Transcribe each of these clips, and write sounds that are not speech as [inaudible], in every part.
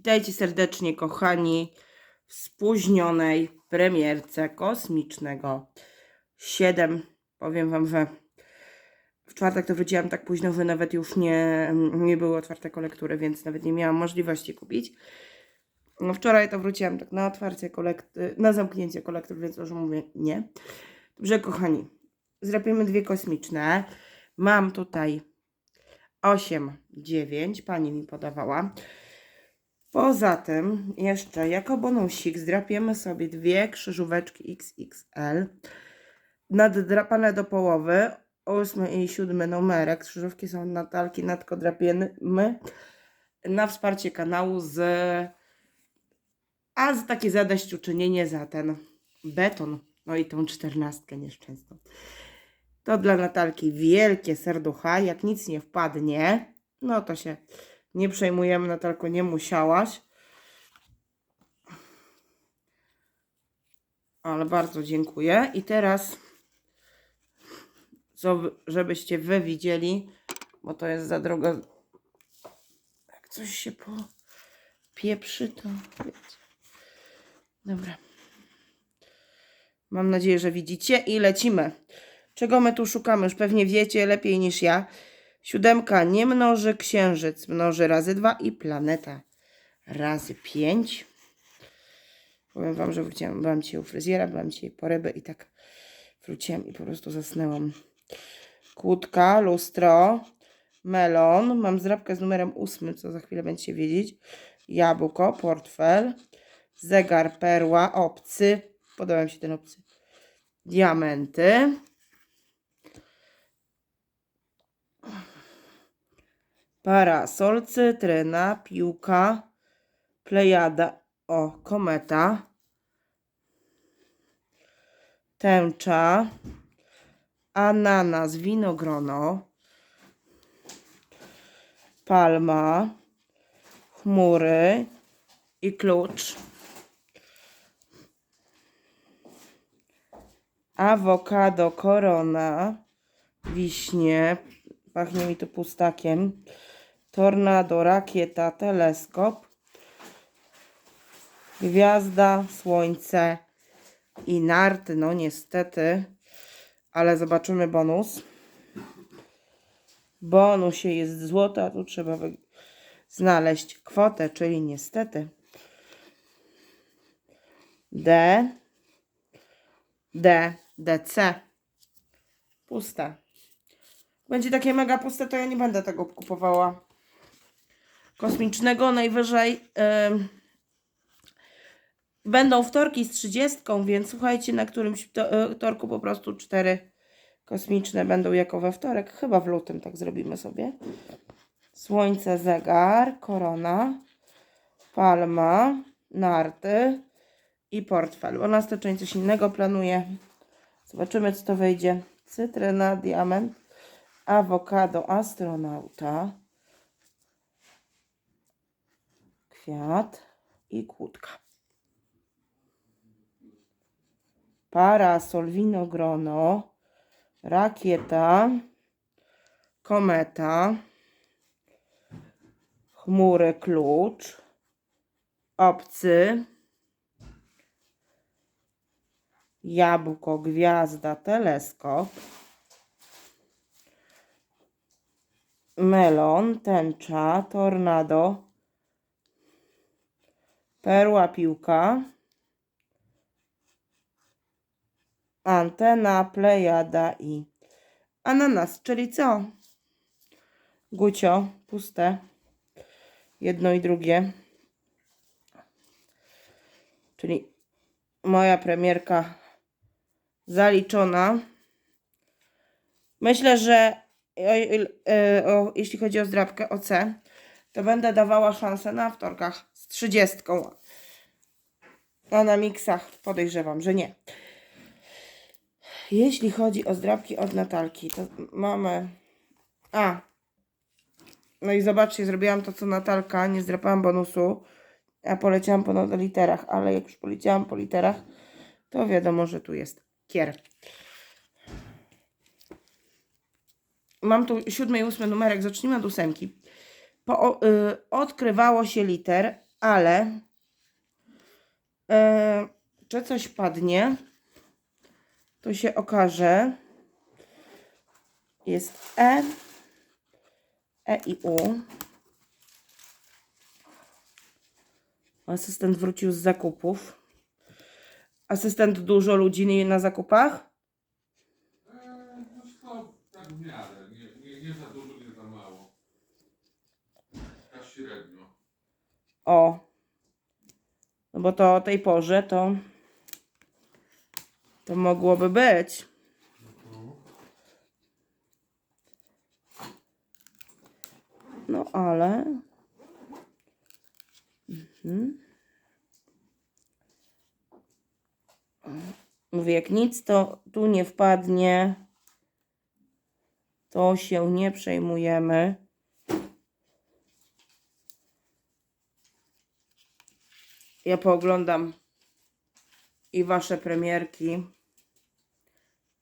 Witajcie serdecznie, kochani, w spóźnionej premierce kosmicznego 7. Powiem Wam, że w czwartek to wróciłam tak późno, że nawet już nie, nie były otwarte kolektury, więc nawet nie miałam możliwości kupić. No wczoraj to wróciłam tak na otwarcie kolekty, na zamknięcie kolektur, więc już mówię nie. Dobrze, kochani, zrobimy dwie kosmiczne. Mam tutaj 8, 9, pani mi podawała. Poza tym jeszcze jako bonusik zdrapiemy sobie dwie krzyżóweczki XXL naddrapane do połowy, ósmy i siódmy numerek. Krzyżówki są Natalki, nadko drapiemy na wsparcie kanału z a za takie zadośćuczynienie za ten beton, no i tą czternastkę nieszczęsną. To dla Natalki wielkie serducha. Jak nic nie wpadnie, no to się nie przejmujemy, Natalko, nie musiałaś. Ale bardzo dziękuję. I teraz, żebyście wy widzieli, bo to jest za drogo. Jak coś się popieprzy, to wiecie. Dobra. Mam nadzieję, że widzicie i lecimy. Czego my tu szukamy? Już pewnie wiecie lepiej niż ja. Siódemka nie mnoży, księżyc mnoży razy dwa i planeta razy pięć. Powiem wam, że wróciłam, byłam dzisiaj u fryzjera, byłam dzisiaj po ryby i tak wróciłam i po prostu zasnęłam. Kłódka, lustro, melon. Mam zdrabkę z numerem ósmym, co za chwilę będziecie wiedzieć. Jabłko, portfel, zegar, perła, obcy. Podoba mi się ten obcy. Diamenty. Parasol, cytryna, piłka, plejada, o, kometa, tęcza, ananas, winogrono, palma, chmury i klucz. Awokado, korona, wiśnie, pachnie mi to pustakiem, tornado, rakieta, teleskop, gwiazda, słońce i narty. No niestety, ale zobaczymy bonus. Bonusie jest złoto, a tu trzeba znaleźć kwotę, czyli niestety D, D, DC. Puste. Będzie takie mega puste, to ja nie będę tego kupowała. Kosmicznego najwyżej ym, będą wtorki z 30, więc słuchajcie, na którymś y, wtorku po prostu cztery kosmiczne będą jako we wtorek. Chyba w lutym tak zrobimy sobie. Słońce, zegar, korona, palma, narty i portfel. Bo na coś innego planuję. Zobaczymy, co to wyjdzie. Cytryna, diament, awokado, astronauta, kwiat i kłódka. Parasol, winogrono, rakieta, kometa, chmury, klucz, obcy, jabłko, gwiazda, teleskop, melon, tęcza, tornado, perła, piłka, antena, plejada i ananas, czyli co? Gucio, puste. Jedno i drugie. Czyli moja premierka zaliczona. Myślę, że o, e, o, jeśli chodzi o zdrabkę OC, to będę dawała szansę na wtorkach z 30. A na miksach podejrzewam, że nie. Jeśli chodzi o zdrabki od Natalki, to mamy. A. No i zobaczcie, zrobiłam to co Natalka, nie zdrapałam bonusu, a poleciałam po na literach, ale jak już poleciałam po literach, to wiadomo, że tu jest kier. Mam tu siódmy i ósmy numerek, zacznijmy od ósemki. Po, y, odkrywało się liter ale e, czy coś padnie, to się okaże. Jest E, E i U. Asystent wrócił z zakupów. Asystent dużo ludzi na zakupach? Eee, no to tak w miarę. Nie, nie, nie za dużo, nie za mało. Tak średnio. O. No bo to o tej porze to to mogłoby być. No. Ale. Mhm. Mówię, jak nic to tu nie wpadnie, to się nie przejmujemy. Ja pooglądam i wasze premierki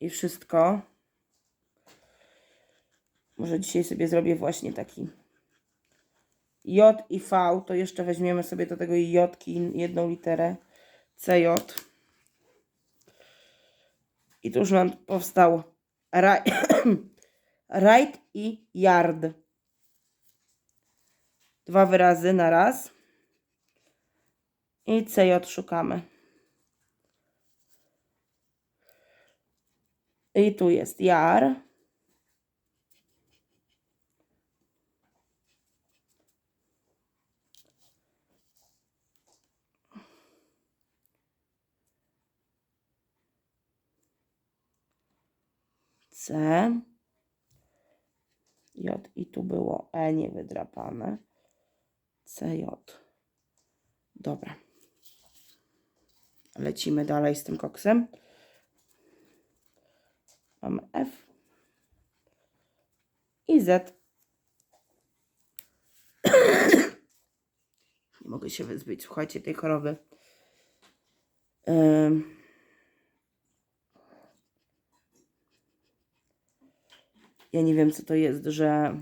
i wszystko. Może dzisiaj sobie zrobię właśnie taki J i V, to jeszcze weźmiemy sobie do tego J jedną literę CJ. I tu już nam powstał [coughs] right, i yard. Dwa wyrazy na raz. I CJ szukamy. I tu jest jar. C. J i tu było E niewydrapane. CJ. Dobra. Lecimy dalej z tym koksem. Mamy F i Z. [coughs] Nie mogę się wyzbyć, słuchajcie, tej choroby. Ym. Ja nie wiem, co to jest, że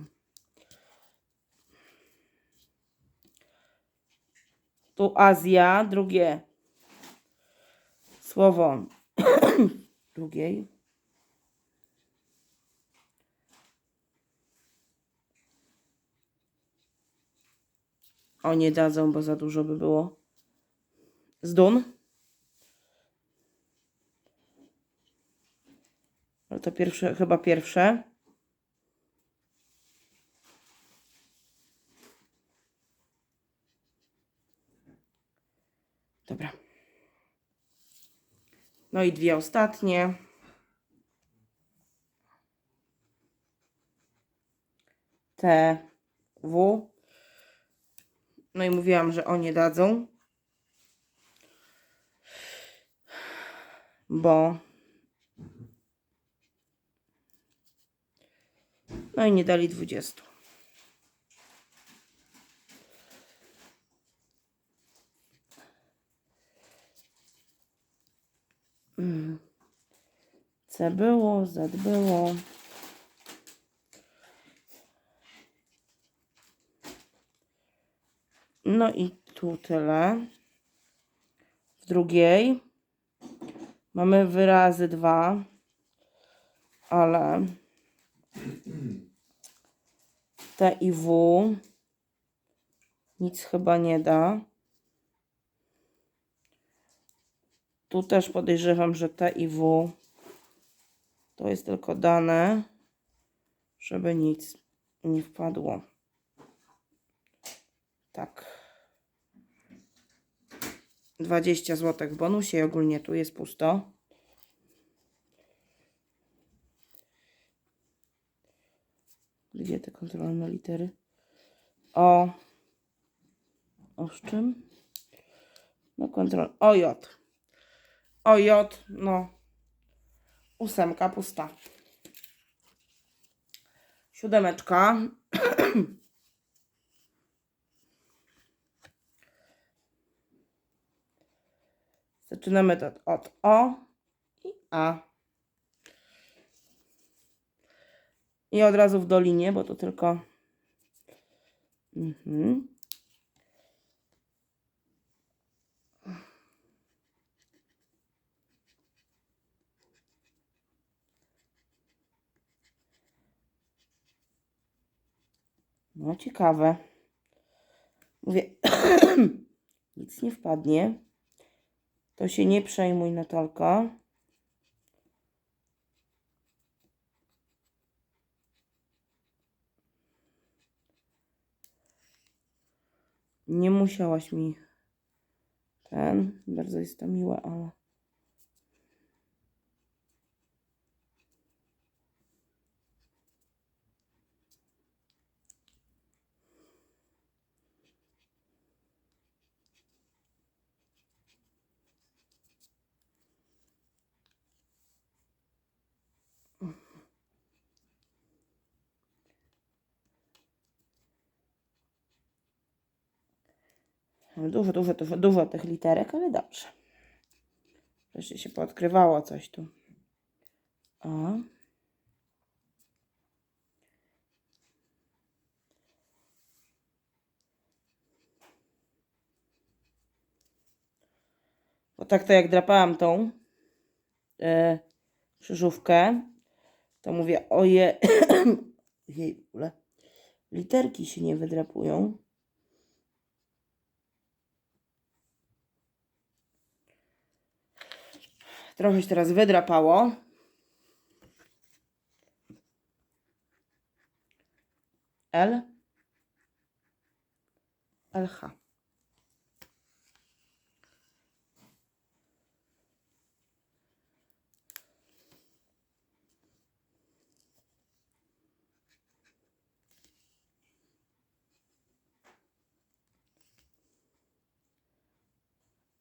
tu Azja, drugie słowo [coughs] drugiej. O, nie dadzą, bo za dużo by było. Zdun. Ale to pierwsze, chyba pierwsze. Dobra. No i dwie ostatnie. T, W. No i mówiłam, że oni dadzą. Bo. No i nie dali 20. C było, Z było. No i tu tyle. W drugiej mamy wyrazy dwa, ale T i W nic chyba nie da. Tu też podejrzewam, że T i W to jest tylko dane, żeby nic nie wpadło. Tak. 20 zł w bonusie i ogólnie tu jest pusto. Gdzie te kontrolne litery? O. O czym? No kontrol. O J. O J. No. Ósemka pusta. Siódemeczka. [clears throat] Zaczynamy to od O i A. I od razu w dolinie, bo to tylko. Mhm. No, ciekawe. Mówię, [coughs] nic nie wpadnie. To się nie przejmuj, Natalka. Nie musiałaś mi ten. Bardzo jest to miłe, ale. Dużo, dużo, dużo, dużo tych literek, ale dobrze. Wreszcie się poodkrywało coś tu. O. Bo tak to jak drapałam tą e, krzyżówkę, to mówię, oje, [coughs] jej, literki się nie wydrapują. Trochę się teraz wydrapało. L. LH.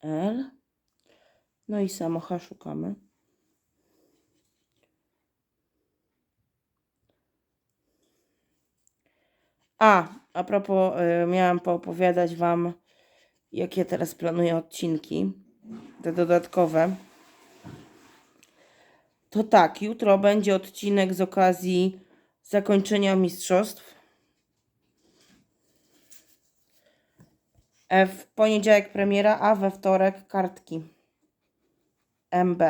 L. No i samocha szukamy. A, a propos, y, miałam poopowiadać Wam, jakie teraz planuję odcinki, te dodatkowe. To tak, jutro będzie odcinek z okazji zakończenia mistrzostw. E, W poniedziałek premiera, a we wtorek kartki. MB.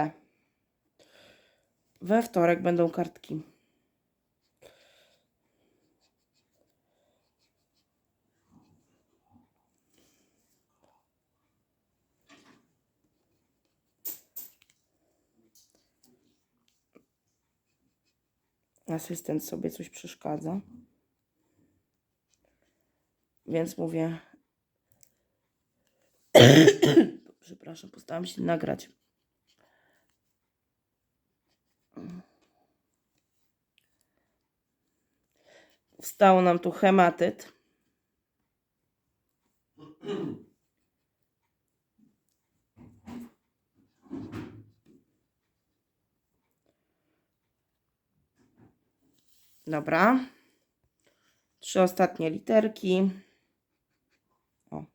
We wtorek będą kartki. Asystent sobie coś przeszkadza. Więc mówię. [coughs] Przepraszam, postaram się nagrać. Wstał nam tu hematyt. Dobra. Trzy ostatnie literki. O.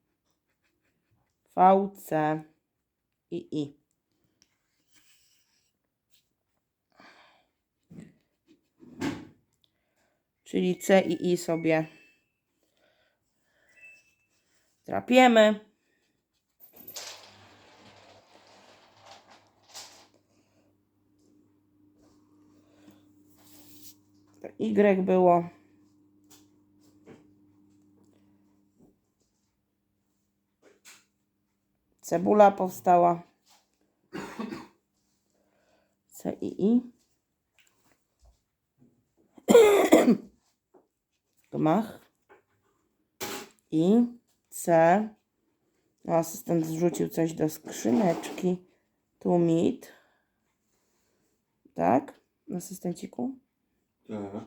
V, C i I. Czyli C i I sobie drapiemy. To Y było. Cebula powstała. C i I. Gmach. I C. No, asystent zrzucił coś do skrzyneczki. Tu mit. Tak? Asystenciku? Tak.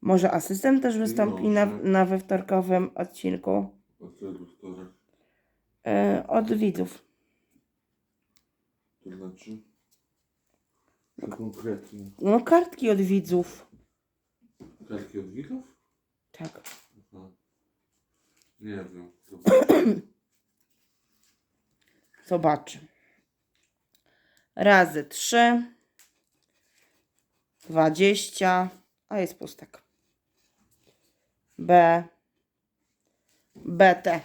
Może asystent też wystąpi na, na we wtorkowym odcinku do wtorek? e, od widzów. To znaczy? Konkretnie? No, kartki od widzów. Kartki od widzów? Tak. Aha. Nie wiem. Zobaczy. Razy 3. 20. A jest pustek. B. BT.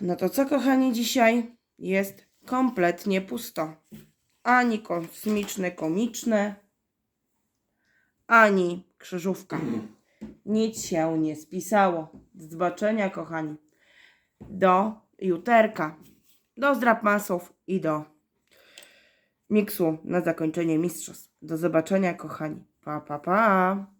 No to co, kochani, dzisiaj jest kompletnie pusto. Ani kosmiczne, komiczne, ani krzyżówka. Nic się nie spisało. Do zobaczenia, kochani. Do juterka. Do zdrapmasów i do miksu na zakończenie mistrzostw. Do zobaczenia, kochani. Pa, pa, pa.